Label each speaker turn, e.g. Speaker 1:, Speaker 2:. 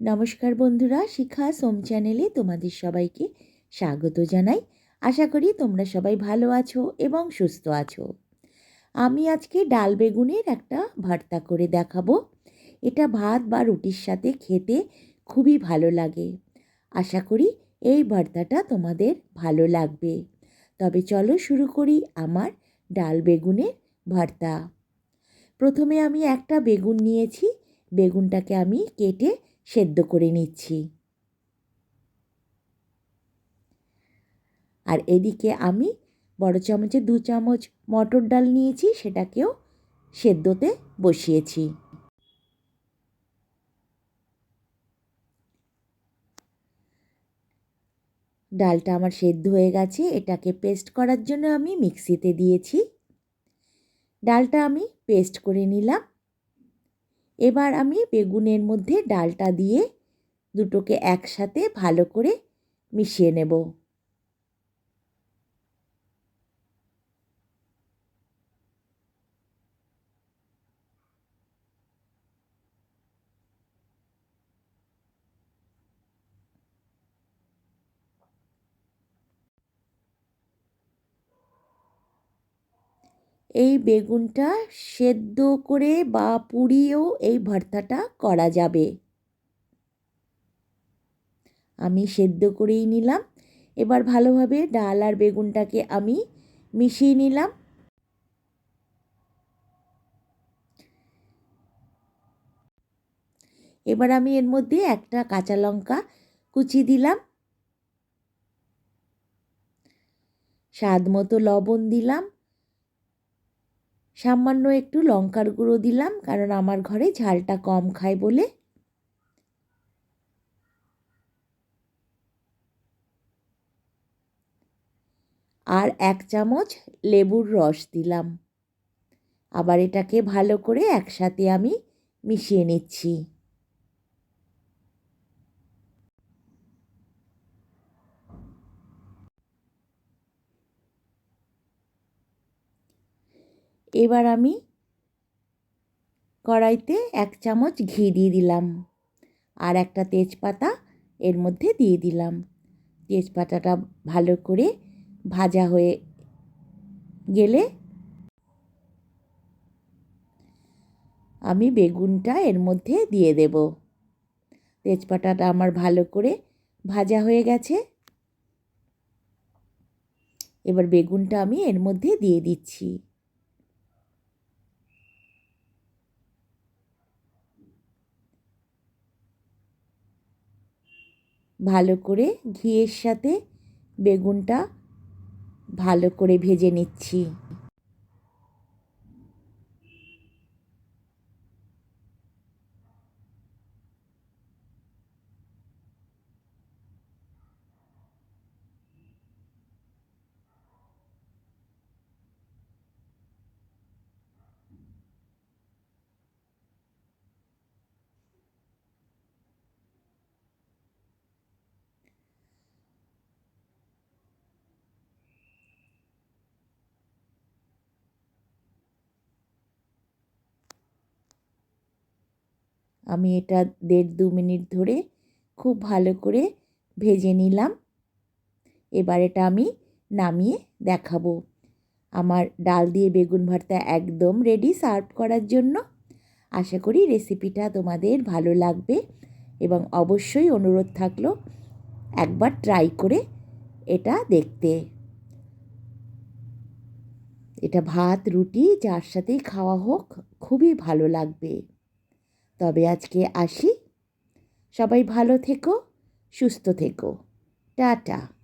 Speaker 1: নমস্কার বন্ধুরা, শিখা সোম চ্যানেলে তোমাদের সবাইকে স্বাগত জানাই। আশা করি তোমরা সবাই ভালো আছো এবং সুস্থ আছো। আমি আজকে ডাল বেগুনের একটা ভর্তা করে দেখাবো। এটা ভাত বা রুটির সাথে খেতে খুবই ভালো লাগে। আশা করি এই ভর্তাটা তোমাদের ভালো লাগবে। তবে চলো শুরু করি আমার ডাল বেগুনের ভর্তা। প্রথমে আমি একটা বেগুন নিয়েছি। বেগুনটাকে আমি কেটে সেদ্ধ করে নিচ্ছি। আর এদিকে আমি বড় চামচে দু চামচ মটর ডাল নিয়েছি, সেটাকেও সেদ্ধতে বসিয়েছি। ডালটা আমার সেদ্ধ হয়ে গেছে, এটাকে পেস্ট করার জন্য আমি মিক্সিতে দিয়েছি। ডালটা আমি পেস্ট করে নিলাম। এবার আমি বেগুনের মধ্যে ডালটা দিয়ে দুটোকে একসাথে ভালো করে মিশিয়ে নেব। এই বেগুনটা সেদ্ধ করে বা পুড়িয়েও এই ভর্তাটা করা যাবে। আমি সেদ্ধ করেই নিলাম। এবার ভালোভাবে ডাল আর বেগুনটাকে আমি মিশিয়ে নিলাম। এবার আমি এর মধ্যে একটা কাঁচা লঙ্কা কুচি দিলাম। স্বাদ মতো লবণ দিলাম। সামান্য একটু লঙ্কার গুঁড়ো দিলাম, কারণ আমার ঘরে ঝালটা কম খায় বলে। আর এক চামচ লেবুর রস দিলাম। আবার এটাকে ভালো করে একসাথে আমি মিশিয়ে নিচ্ছি। এবার আমি কড়াইতে এক চামচ ঘি দিয়ে দিলাম আর একটা তেজপাতা এর মধ্যে দিয়ে দিলাম। তেজপাতাটা ভালো করে ভাজা হয়ে গেলে আমি বেগুনটা এর মধ্যে দিয়ে দেব। তেজপাতাটা আমার ভালো করে ভাজা হয়ে গেছে। এবার বেগুনটা আমি এর মধ্যে দিয়ে দিচ্ছি। ভালো করে ঘিয়ের সাথে বেগুনটা ভালো করে ভেজে নিচ্ছি। আমি এটা দেড় দু মিনিট ধরে খুব ভালো করে ভেজে নিলাম। এবার এটা আমি নামিয়ে দেখাবো। আমার ডাল দিয়ে বেগুন ভর্তা একদম রেডি সার্ভ করার জন্য। আশা করি রেসিপিটা তোমাদের ভালো লাগবে এবং অবশ্যই অনুরোধ থাকল একবার ট্রাই করে এটা দেখতে। এটা ভাত, রুটি, যার সাথেই খাওয়া হোক, খুবই ভালো লাগবে। তবে আজকে আসি। সবাই ভালো থেকো সুস্থ থেকো। টাটা।